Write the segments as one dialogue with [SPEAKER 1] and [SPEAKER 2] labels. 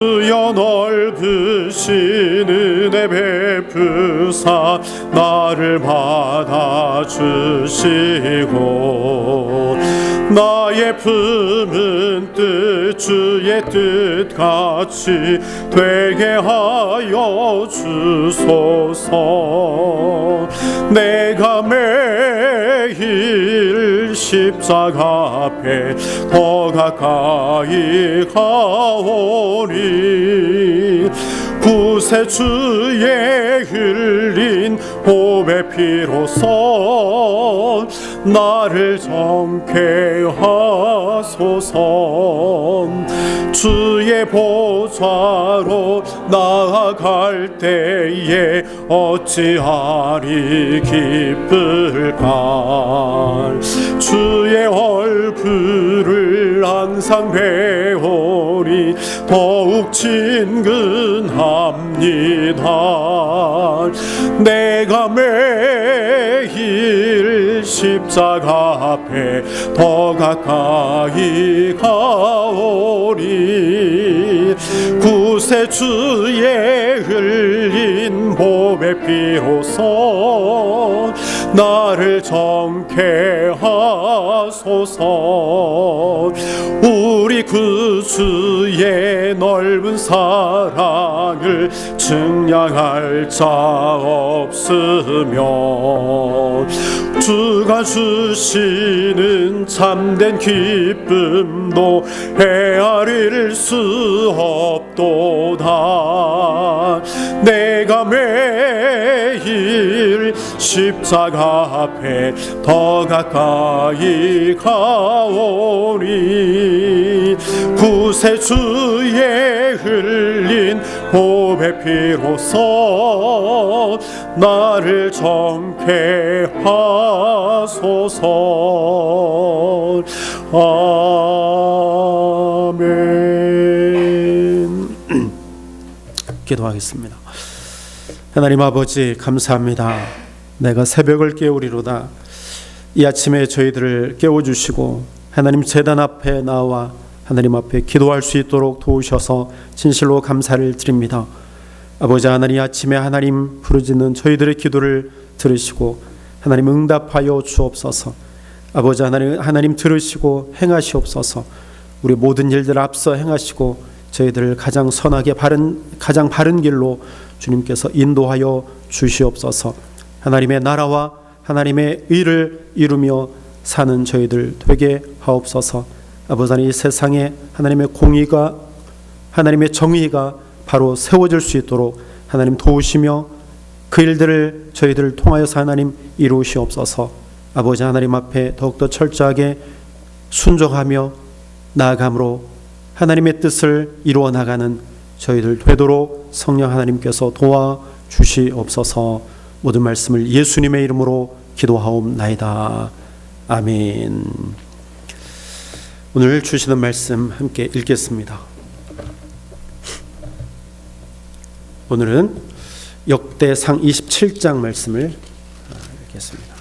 [SPEAKER 1] 주여 넓으신 은혜 베푸사 나를 받아주시고 나의 품은 뜻 주의 뜻같이 되게 하여 주소서. 내가 매일 십자가 앞에 더 가까이 가오니 구세주의 흘린 호의 피로서 나를 정케 하소서. 주의 보좌로 나아갈 때에 어찌하리 기쁠까 주의 얼굴을 항상 배우니 더욱 친근합니다. 내가 매일 십자가 앞에 더 가까이 가오리. 구세주의 흘린 봄의 피로서 나를 정케 하소서. 우리 구주의 넓은 사랑을 증량할 자 없으며 주가 주시는 참된 기쁨도 헤아릴 수 없도다. 내가 매일 십자가 앞에 더 가까이 가오니 구세주의 흘린 호의 피로서 나를 정케 하소서. 아멘. 기도하겠습니다. 하나님 아버지 감사합니다. 내가 새벽을 깨우리로다. 이 아침에 저희들을 깨워주시고 하나님 재단 앞에 나와 하나님 앞에 기도할 수 있도록 도우셔서 진실로 감사를 드립니다. 아버지 하나님 아침에 하나님 부르짖는 저희들의 기도를 들으시고 하나님 응답하여 주옵소서. 아버지 하나님 하나님 들으시고 행하시옵소서. 우리 모든 일들 앞서 행하시고 저희들을 가장 선하게 바른 가장 바른 길로 주님께서 인도하여 주시옵소서. 하나님의 나라와 하나님의 의를 이루며 사는 저희들 되게 하옵소서. 아버지 하나님 이 세상에 하나님의 공의가 하나님의 정의가 바로 세워질 수 있도록 하나님 도우시며 그 일들을 저희들을 통하여서 하나님 이루시옵소서. 아버지 하나님 앞에 더욱더 철저하게 순종하며 나아감으로 하나님의 뜻을 이루어 나가는 저희들 되도록 성령 하나님께서 도와 주시옵소서. 모든 말씀을 예수님의 이름으로 기도하옵나이다. 아멘. 오늘 주시는 말씀 함께 읽겠습니다. 오늘은 역대상 27장 말씀을 읽겠습니다.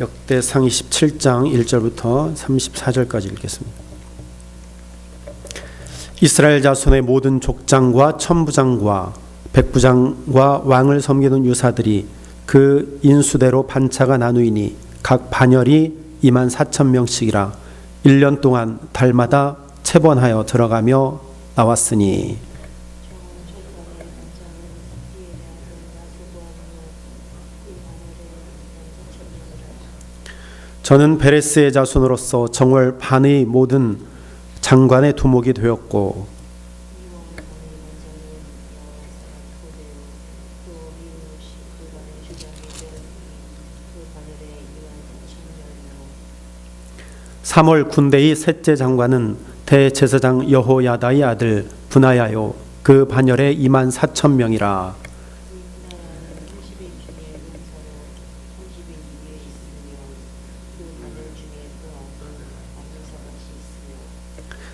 [SPEAKER 1] 역대상 27장 1절부터 34절까지 읽겠습니다. 이스라엘 자손의 모든 족장과 천부장과 백부장과 왕을 섬기는 유사들이 그 인수대로 반차가 나누이니 각 반열이 2만 4천 명씩이라 1년 동안 달마다 체번하여 들어가며 나왔으니. 저는 베레스의 자손으로서 정월 반의 모든 장관의 두목이 되었고 삼월 군대의 셋째 장관은 대제사장 여호야다의 아들 분하야요 그 반열에 2만 4천 명이라.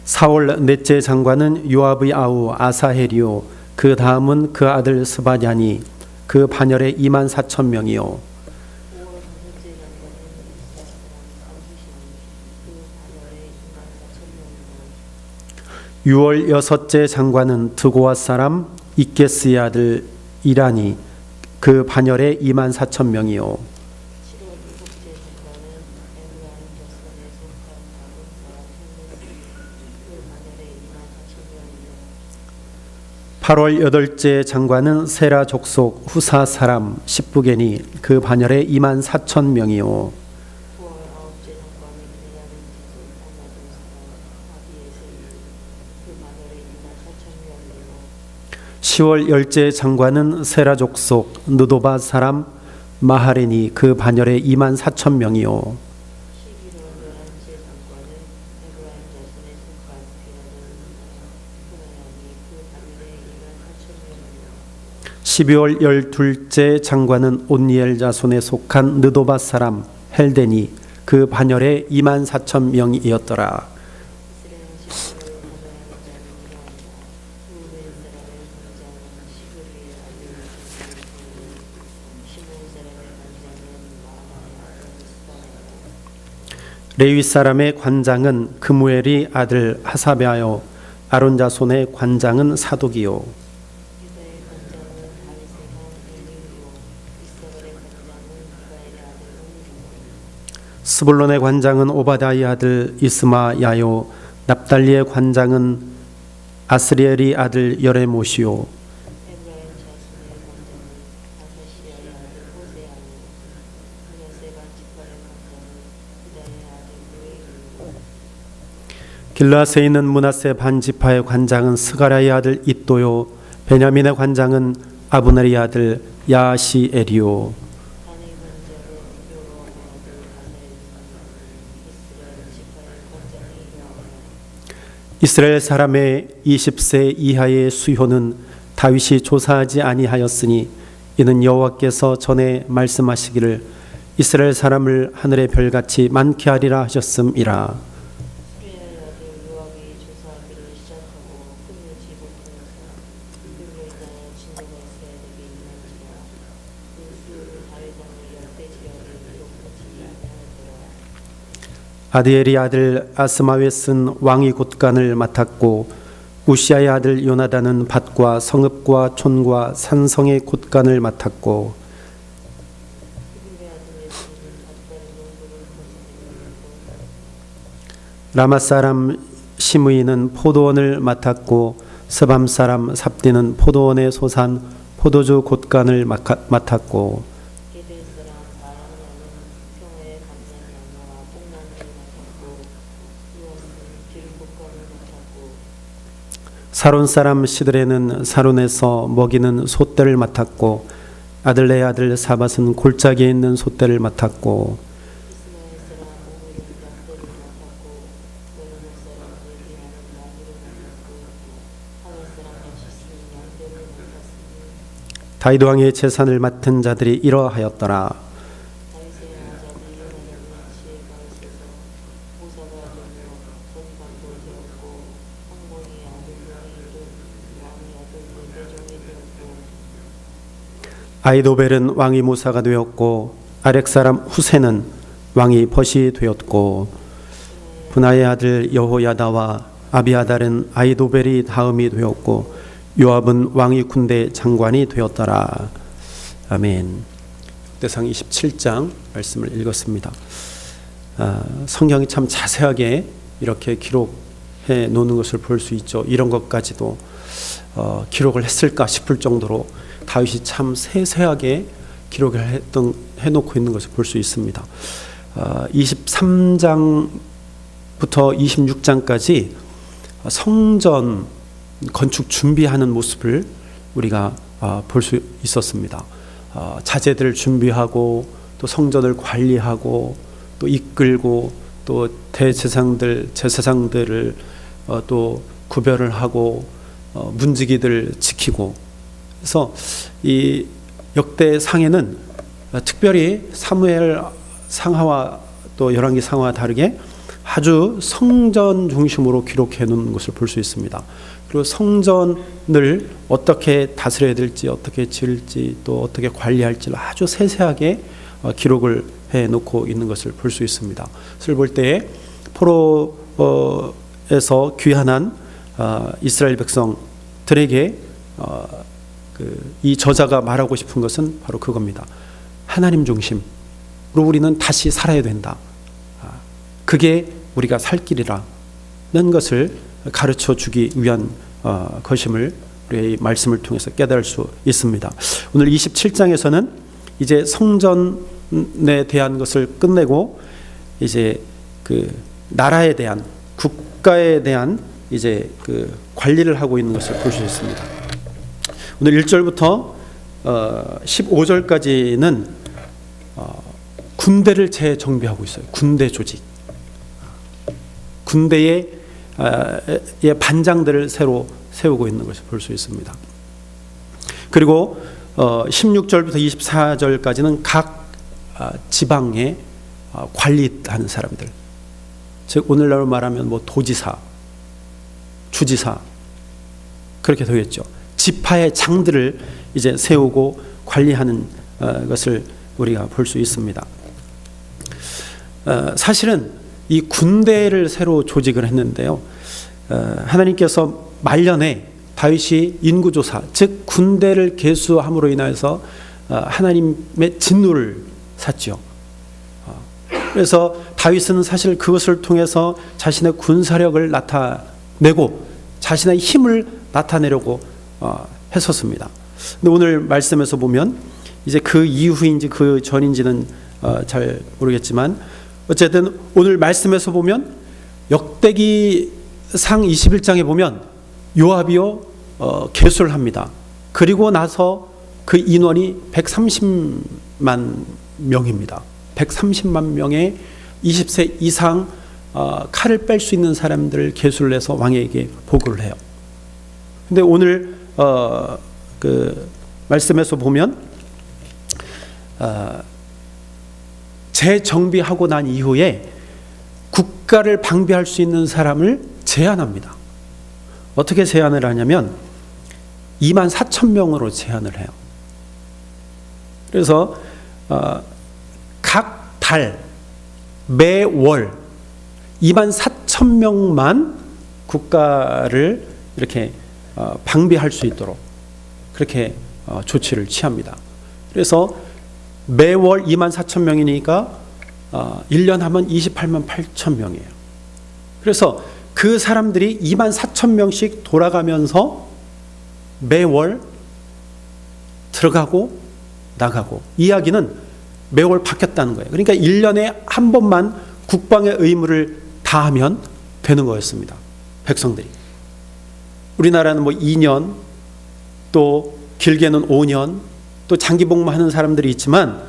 [SPEAKER 1] 사월 넷째 장관은 요압의 아우 아사헬이요 그 다음은 그 아들 스바냐니 그 반열에 2만 4천 명이요
[SPEAKER 2] 6월 여섯째 장관은 드고아 사람 이케스의 아들 이란이 그 반열에 2만 4천 명이요
[SPEAKER 3] 7월 일곱째 장관은 에브라임 자손에 속한 다른 사람 헬레스 그 마늘에 2만 4천 명이요.
[SPEAKER 2] 8월 여덟째 장관은 세라 족속 후사 사람 십부겐이 그 반열에 2만 4천 명이요
[SPEAKER 3] 9월 아홉째 장관은 베냐민 자손 아마도 사람 아비에셀이 그 마늘에 2만 4천 명이요
[SPEAKER 2] 10월 열째 장관은 세라 족 속 느도바 사람 마하렌이 그 반열에 2만 4천 명이요.
[SPEAKER 3] 11월 열한째 장관은 에브라임 자손에 속한 비라는 후나양이 그 마늘에 2만 4천 명이요
[SPEAKER 2] 12월 열둘째 장관은 온니엘 자손에 속한 느도바 사람 헬덴이 그 반열에 2만 4천 명이었더라 레위 사람의 관장은 그무엘이 아들 하사베하여 아론 자손의 관장은 사독이요. 스불론의 관장은 오바다의 아들 이스마야요. 납달리의 관장은 아스리엘의 아들 여레모시요 길라스에 있는 문하세 반지파의 관장은 스가랴의 아들 이또요. 베냐민의 관장은 아브넬의 아들
[SPEAKER 3] 요하여
[SPEAKER 2] 이스라엘 사람의 20세 이하의 수효는 다윗이 조사하지 아니하였으니 이는 여호와께서 전에 말씀하시기를 이스라엘 사람을 하늘의 별같이 많게 하리라 하셨음이라
[SPEAKER 3] 수리아의 아들 요압이 조사하기를 시작하고 끝내지 못하여서 그로 인하여 진노가 이스라엘에게 임한지라 그 수요를 다윗 왕의 열대 지역에 기록하지
[SPEAKER 2] 아디엘의 아들 아스마웨스는 왕위 곳간을 맡았고 우시아의 아들 요나단은 밭과 성읍과 촌과 산성의 곳간을 맡았고 라마 사람 시므이는 포도원을 맡았고 스밤 사람 삽디는 포도원에 소산 포도주 곳간을 맡았고
[SPEAKER 3] 게델 사람 바람야는 평화의 감난 양화와 뽕나무를 맡았고 유아스는 기름볶음을 맡았고
[SPEAKER 2] 사론 사람 시드레는 사론에서 먹이는 소떼를 맡았고 아들레의 아들 사밧은 골짜기에 있는 소떼를 맡았고 다윗 왕의 재산을 맡은 자들이 이러하였더라 아이도벨은 왕이 무사가 되었고 아렉 사람 후세는 왕이 벗이 되었고 분하의 아들 여호야다와 아비아달은 아이도벨이 다음이 되었고 요압은 왕이 군대 장관이 되었더라 아멘. 대상 27장 말씀을 읽었습니다. 아, 성경이 참 자세하게 이렇게 기록해 놓는 것을 볼 수 있죠. 이런 것까지도 어, 기록을 했을까 싶을 정도로 다윗이 참 세세하게 기록을 했던 해놓고 있는 것을 볼 수 있습니다. 아, 23장부터 26장까지 성전 건축 준비하는 모습을 우리가 아, 볼수 있었습니다. 아, 자재들을 준비하고 또 성전을 관리하고 또 이끌고 또 대제사장들 제사장들을 어, 또 구별을 하고 어, 문지기들 지키고 그래서 이 역대 상에는 특별히 사무엘 상하와 또 열왕기 상하와 다르게 아주 성전 중심으로 기록해 놓은 것을 볼 수 있습니다. 그리고 성전을 어떻게 다스려야 될지 어떻게 지을지 또 어떻게 관리할지를 아주 세세하게 어, 기록을 해 놓고 있는 것을 볼 수 있습니다. 그것을 볼때 포로에서 귀환한 어, 이스라엘 백성들에게 어, 그, 이 저자가 말하고 싶은 것은 바로 그겁니다. 하나님 중심으로 우리는 다시 살아야 된다. 아, 그게 우리가 살 길이라는 것을 가르쳐 주기 위한 어, 것임을 우리의 말씀을 통해서 깨달을 수 있습니다. 오늘 27장에서는 이제 성전에 대한 것을 끝내고 이제 그 나라에 대한 국가에 대한 이제 그 관리를 하고 있는 것을 볼 수 있습니다. 오늘 1절부터 어, 15절까지는 어, 군대를 재정비하고 있어요. 군대 조직. 군대의 아, 의 반장들을 새로 세우고 있는 것을 볼 수 있습니다. 그리고 어, 16절부터 24절까지는 각 아, 관리하는 사람들, 즉 오늘날로 말하면 뭐 도지사, 주지사 그렇게 되겠죠. 지파의 장들을 이제 세우고 관리하는 어, 것을 우리가 볼 수 있습니다. 어, 사실은 이 군대를 새로 조직을 했는데요. 어, 하나님께서 말년에 다윗이 인구조사, 즉 군대를 개수함으로 인하여서 어, 하나님의 진노를 샀죠. 어, 그래서 다윗은 사실 그것을 통해서 자신의 군사력을 나타내고 자신의 힘을 나타내려고 어, 했었습니다. 근데 오늘 말씀에서 보면 이제 그 이후인지 그 전인지는 어, 잘 모르겠지만 어쨌든 오늘 말씀에서 보면 역대기 상 21장에 보면 요압이요 어, 개수를 합니다. 그리고 나서 그 인원이 130만 명입니다. 130만 명의 20세 이상 어, 칼을 뺄 수 있는 사람들을 개수를 해서 왕에게 보고를 해요. 근데 오늘 어, 그 말씀에서 보면 어, 재정비하고 난 이후에 국가를 방비할 수 있는 사람을 제한합니다. 어떻게 제한을 하냐면 2만 4천 명으로 제한을 해요. 그래서 어, 각달 매월 2만 4천 명만 국가를 이렇게 어, 방비할 수 있도록 그렇게 어, 조치를 취합니다. 그래서 매월 2만 4천 명이니까 어, 1년 하면 28만 8천 명이에요. 그래서 그 사람들이 2만 4천 명씩 돌아가면서 매월 들어가고 나가고 이야기는 매월 바뀌었다는 거예요. 그러니까 1년에 한 번만 국방의 의무를 다하면 되는 거였습니다. 백성들이. 우리나라는 뭐 2년 또 길게는 5년 또 장기 복무하는 사람들이 있지만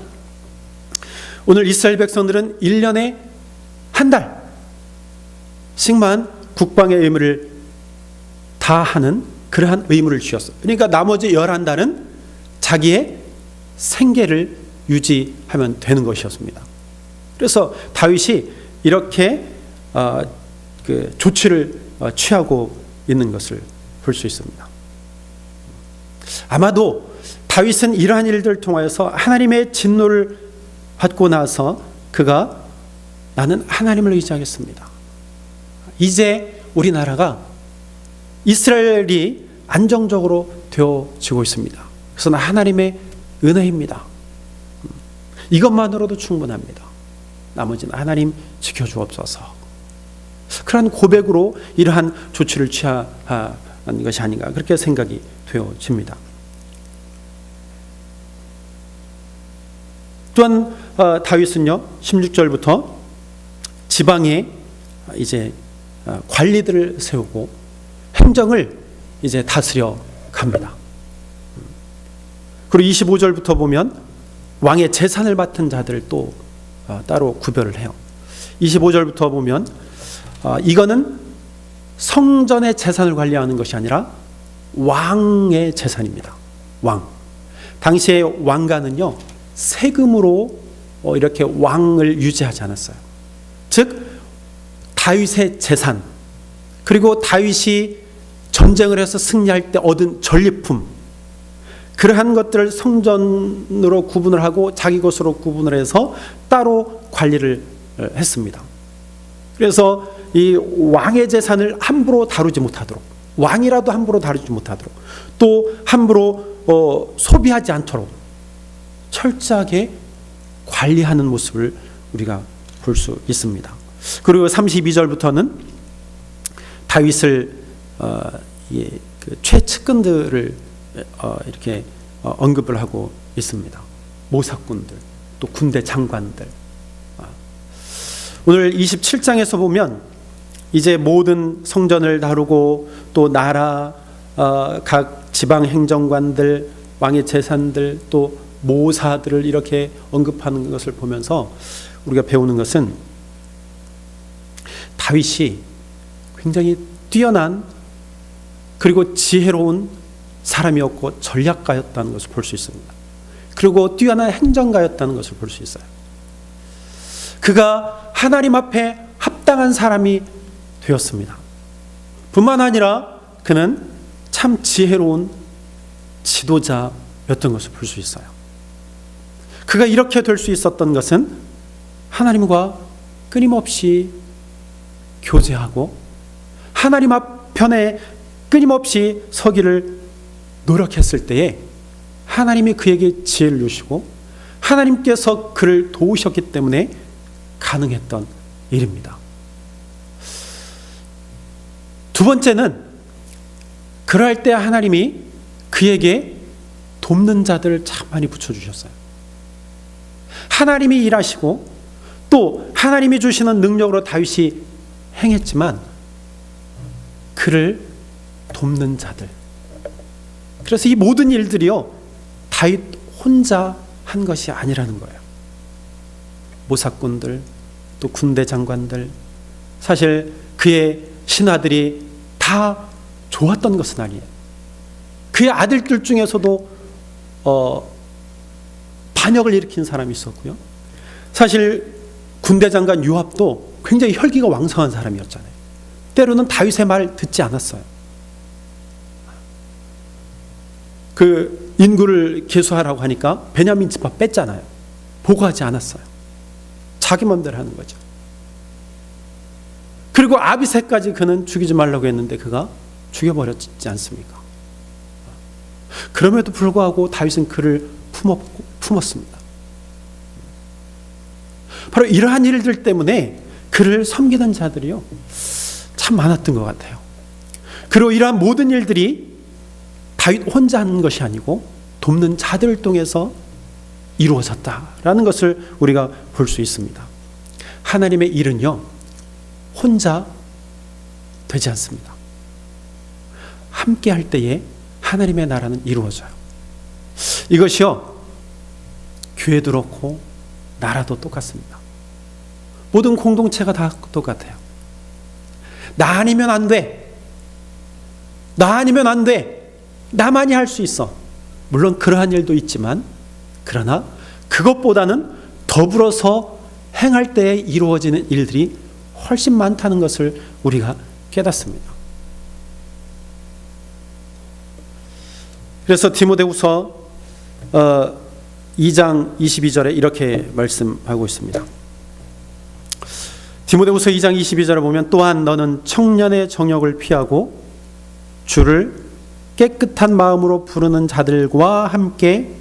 [SPEAKER 2] 오늘 이스라엘 백성들은 1년에 한 달씩만 국방의 의무를 다 하는 그러한 의무를 주었어요. 그러니까 나머지 11달은 자기의 생계를 유지하면 되는 것이었습니다. 그래서 다윗이 이렇게 어, 그 조치를 어, 취하고 있는 것을 볼 수 있습니다. 아마도 다윗은 이러한 일들을 통하여서 하나님의 진노를 받고 나서 그가 나는 하나님을 의지하겠습니다. 이제 우리나라가 이스라엘이 안정적으로 되어지고 있습니다. 그래서 나 하나님의 은혜입니다. 이것만으로도 충분합니다. 나머지는 하나님 지켜주옵소서. 그러한 고백으로 이러한 조치를 취 한 것이 아닌가 그렇게 생각이 되어집니다. 또한 어, 다윗은요 16절부터 지방에 이제 어, 관리들을 세우고 행정을 이제 다스려 갑니다. 그리고 25절부터 보면 왕의 재산을 맡은 자들을 또 어, 따로 구별을 해요. 25절부터 보면 어, 이거는 성전의 재산을 관리하는 것이 아니라 왕의 재산입니다. 왕. 당시의 왕가는요 세금으로 어, 이렇게 왕을 유지하지 않았어요. 즉 다윗의 재산 그리고 다윗이 전쟁을 해서 승리할 때 얻은 전리품 그러한 것들을 성전으로 구분을 하고 자기 것으로 구분을 해서 따로 관리를 했습니다. 그래서 이 왕의 재산을 함부로 다루지 못하도록 왕이라도 함부로 다루지 못하도록 또 함부로 어, 소비하지 않도록 철저하게 관리하는 모습을 우리가 볼 수 있습니다. 그리고 32절부터는 다윗을 어, 예, 그 최측근들을 어, 이렇게 어, 언급을 하고 있습니다. 모사꾼들, 또 군대 장관들. 아. 오늘 27장에서 보면 이제 모든 성전을 다루고 또 나라 어, 각 지방 행정관들, 왕의 재산들 또 모사들을 이렇게 언급하는 것을 보면서 우리가 배우는 것은 다윗이 굉장히 뛰어난 그리고 지혜로운 사람이었고 전략가였다는 것을 볼 수 있습니다. 그리고 뛰어난 행정가였다는 것을 볼 수 있어요. 그가 하나님 앞에 합당한 사람이 되었습니다. 뿐만 아니라 그는 참 지혜로운 지도자였던 것을 볼 수 있어요. 그가 이렇게 될 수 있었던 것은 하나님과 끊임없이 교제하고 하나님 앞편에 끊임없이 서기를 노력했을 때에 하나님이 그에게 지혜를 주시고 하나님께서 그를 도우셨기 때문에 가능했던 일입니다. 두 번째는 그럴 때 하나님이 그에게 돕는 자들을 참 많이 붙여주셨어요. 하나님이 일하시고 또 하나님이 주시는 능력으로 다윗이 행했지만 그를 돕는 자들. 그래서 이 모든 일들이요 다윗 혼자 한 것이 아니라는 거예요. 모사꾼들 또 군대 장관들 사실 그의 신하들이 다 좋았던 것은 아니에요. 그의 아들들 중에서도 어, 반역을 일으킨 사람이 있었고요. 사실 군대 장관 유압도 굉장히 혈기가 왕성한 사람이었잖아요. 때로는 다윗의 말 듣지 않았어요. 그 인구를 계수하라고 하니까 베냐민 집합 뺐잖아요. 보고하지 않았어요. 자기 마음대로 하는 거죠. 그리고 아비새까지 그는 죽이지 말라고 했는데 그가 죽여버렸지 않습니까? 그럼에도 불구하고 다윗은 그를 품었고, 품었습니다. 바로 이러한 일들 때문에 그를 섬기는 자들이요 참 많았던 것 같아요. 그리고 이러한 모든 일들이 다윗 혼자 하는 것이 아니고 돕는 자들을 통해서 이루어졌다라는 것을 우리가 볼 수 있습니다. 하나님의 일은요 혼자 되지 않습니다. 함께 할 때에 하나님의 나라는 이루어져요. 이것이요 교회도 그렇고 나라도 똑같습니다. 모든 공동체가 다 똑같아요. 나 아니면 안 돼. 나 아니면 안 돼. 나만이 할 수 있어. 물론 그러한 일도 있지만, 그러나 그것보다는 더불어서 행할 때에 이루어지는 일들이 훨씬 많다는 것을 우리가 깨닫습니다. 그래서 디모데후서 어, 2장 22절에 이렇게 말씀하고 있습니다. 디모데후서 2장 22절에 보면 또한 너는 청년의 정욕을 피하고 주를 깨끗한 마음으로 부르는 자들과 함께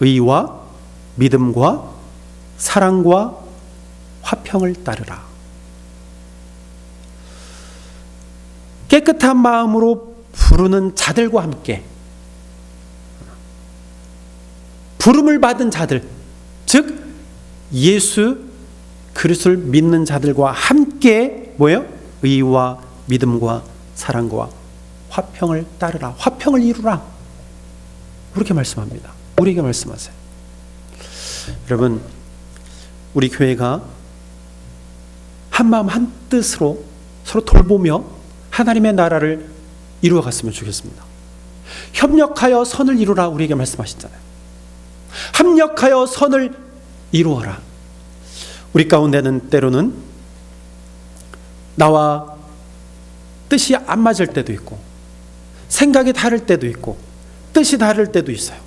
[SPEAKER 2] 의와 믿음과 사랑과 화평을 따르라. 깨끗한 마음으로 부르는 자들과 함께 부름을 받은 자들, 즉 예수 그리스도를 믿는 자들과 함께 뭐예요? 의와 믿음과 사랑과 화평을 따르라. 화평을 이루라. 그렇게 말씀합니다. 우리에게 말씀하세요. 여러분, 우리 교회가 한 마음 한 뜻으로 서로 돌보며 하나님의 나라를 이루어 갔으면 좋겠습니다. 협력하여 선을 이루라 우리에게 말씀하셨잖아요. 합력하여 선을 이루어라. 우리 가운데는 때로는 나와 뜻이 안 맞을 때도 있고 생각이 다를 때도 있고 뜻이 다를 때도 있어요.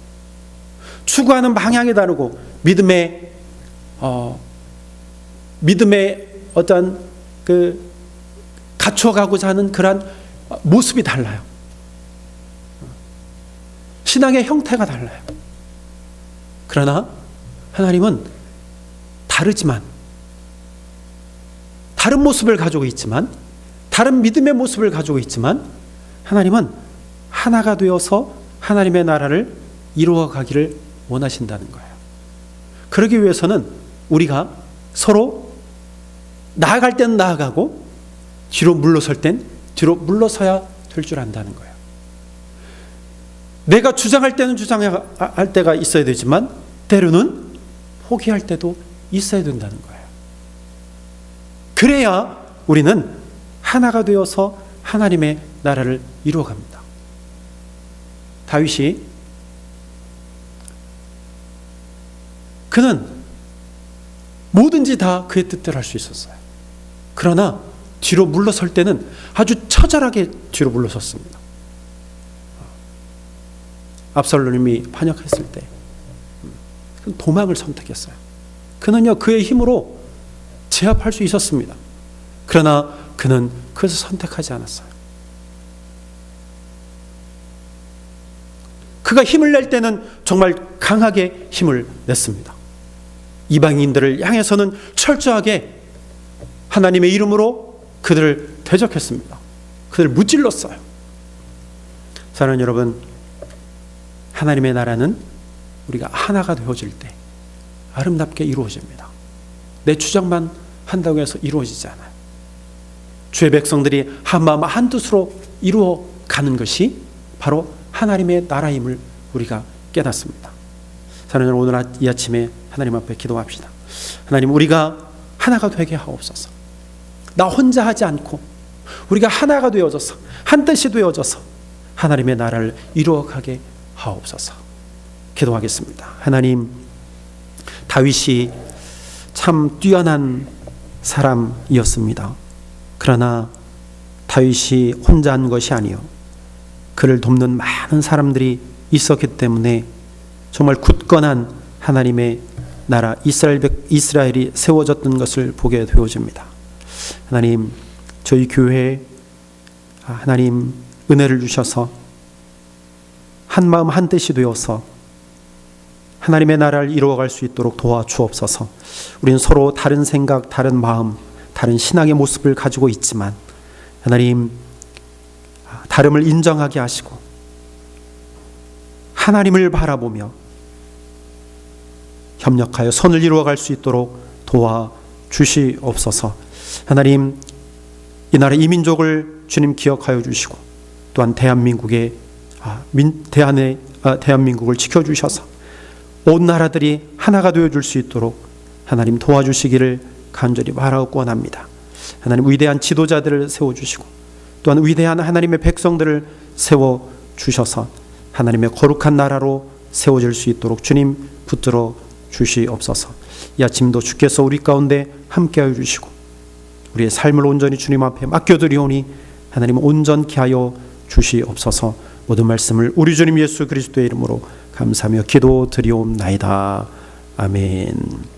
[SPEAKER 2] 추구하는 방향이 다르고 믿음의 어, 믿음의 어떤 그 갖춰가고자 하는 그러한 모습이 달라요. 신앙의 형태가 달라요. 그러나 하나님은 다르지만 다른 모습을 가지고 있지만 다른 믿음의 모습을 가지고 있지만 하나님은 하나가 되어서 하나님의 나라를 이루어 가기를 원하신다는 거예요. 그러기 위해서는 우리가 서로 나아갈 땐 나아가고 뒤로 물러설 땐 뒤로 물러서야 될 줄 안다는 거예요. 내가 주장할 때는 주장할 때가 있어야 되지만 때로는 포기할 때도 있어야 된다는 거예요. 그래야 우리는 하나가 되어서 하나님의 나라를 이루어갑니다. 다윗이 그는 뭐든지 다 그의 뜻대로 할 수 있었어요. 그러나 뒤로 물러설 때는 아주 처절하게 뒤로 물러섰습니다. 압살롬이 반역했을 때 도망을 선택했어요. 그는요 그의 힘으로 제압할 수 있었습니다. 그러나 그는 그것을 선택하지 않았어요. 그가 힘을 낼 때는 정말 강하게 힘을 냈습니다. 이방인들을 향해서는 철저하게 하나님의 이름으로 그들을 대적했습니다. 그들을 무찔렀어요. 사랑하는 여러분, 하나님의 나라는 우리가 하나가 되어질 때 아름답게 이루어집니다. 내 주장만 한다고 해서 이루어지지 않아요. 주의 백성들이 한 마음 한 뜻으로 이루어 가는 것이 바로 하나님의 나라임을 우리가 깨닫습니다. 사랑하는 오늘 이 아침에 하나님 앞에 기도합시다. 하나님, 우리가 하나가 되게 하옵소서. 나 혼자 하지 않고 우리가 하나가 되어져서 한 뜻이 되어져서 하나님의 나라를 이루어가게 하옵소서. 기도하겠습니다. 하나님, 다윗이 참 뛰어난 사람이었습니다. 그러나 다윗이 혼자 한 것이 아니요. 그를 돕는 많은 사람들이 있었기 때문에 정말 굳건한 하나님의 나라 이스라엘 백- 이스라엘이 세워졌던 것을 보게 되어집니다. 하나님, 저희 교회에 하나님 은혜를 주셔서 한 마음 한 뜻이 되어서 하나님의 나라를 이루어갈 수 있도록 도와주옵소서. 우리는 서로 다른 생각, 다른 마음, 다른 신앙의 모습을 가지고 있지만 하나님 다름을 인정하게 하시고 하나님을 바라보며 협력하여 선을 이루어갈 수 있도록 도와 주시옵소서. 하나님 이 나라 이민족을 주님 기억하여 주시고 또한 대한민국의 아, 민, 대한의 아, 대한민국을 지켜 주셔서 온 나라들이 하나가 되어 줄 수 있도록 하나님 도와주시기를 간절히 바라고 원합니다. 하나님 위대한 지도자들을 세워 주시고 또한 위대한 하나님의 백성들을 세워 주셔서 하나님의 거룩한 나라로 세워질 수 있도록 주님 붙들어 주시옵소서. 이 아침도 주께서 우리 가운데 함께하여 주시고 우리의 삶을 온전히 주님 앞에 맡겨드리오니 하나님 온전케 하여 주시옵소서. 모든 말씀을 우리 주님 예수 그리스도의 이름으로 감사하며 기도드리옵나이다. 아멘.